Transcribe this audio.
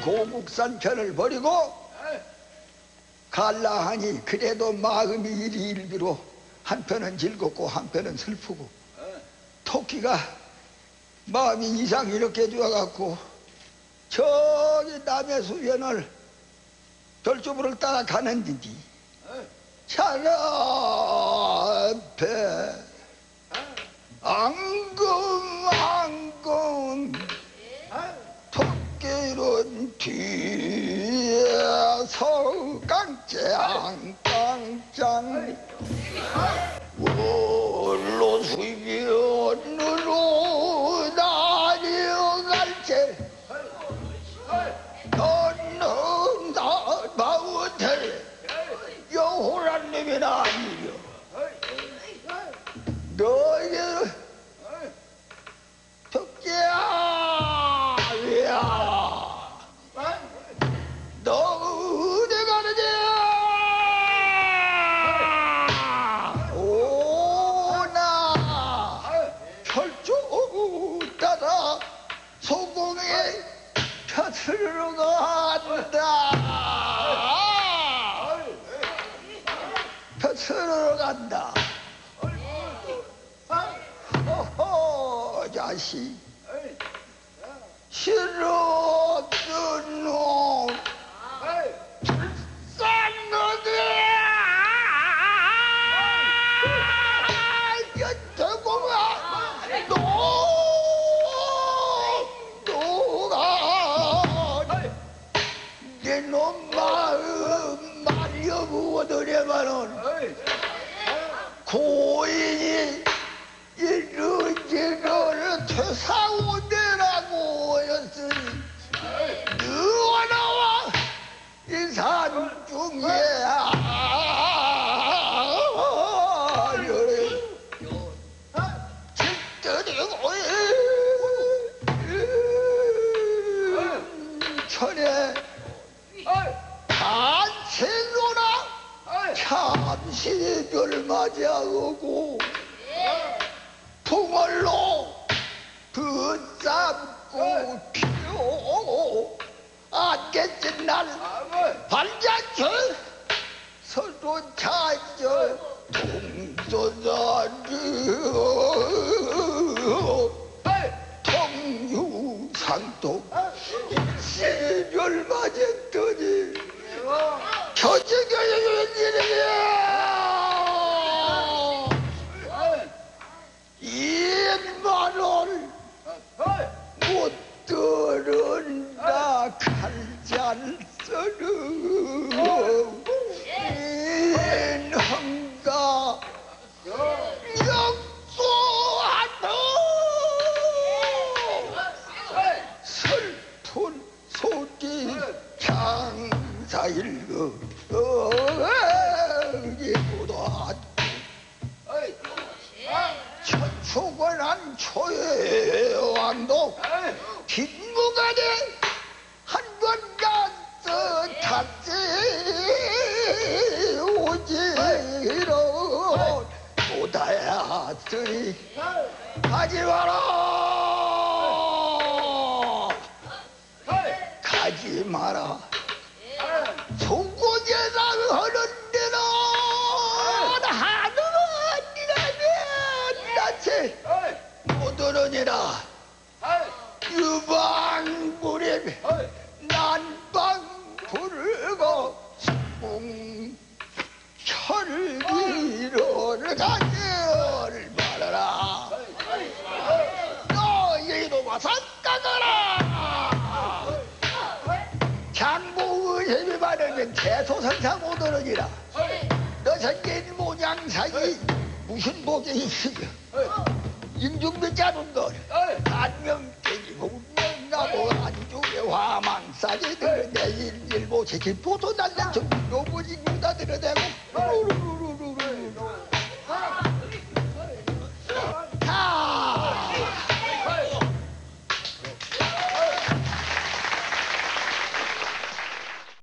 도국산 편을 버리고 갈라 하니 그래도 마음이 이리 일비로 한편은 즐겁고 한편은 슬프고 토끼가 마음이 이상 이렇게 되어갖고 저기 남의 수변을 별주부를 따라 가는디 차라 앞에 앙금 뒤에서 깡짱깡짱 소공에 펴스르러 간다. 펴스르러 간다. 어허 자식. 싫었 놈 마음 말려 얻으려면은 고인이 이르기를 퇴사오대라고 하였으니 너와 나와 이 산 중에 참신을 맞이하고 풍월로 붙잡고 피오 안겠지 날 발자철 서로 찾아 동서자리 통유상도 시를 맞았더니 표지가 웬일이야 칼잘 쓰는 인헌가 역소하도 슬픈 소리 장사일거 쓰니 가지 많으면 대소선상 오더느니라. 너 생긴 모양 사이 무슨 복이 있으며 인중도 짜는 걸 안명깨지고 명나무 안중에 화망사지 들은 내일 일보 지킨 보도 날난 정 요번이 누다 들어대고 루루루루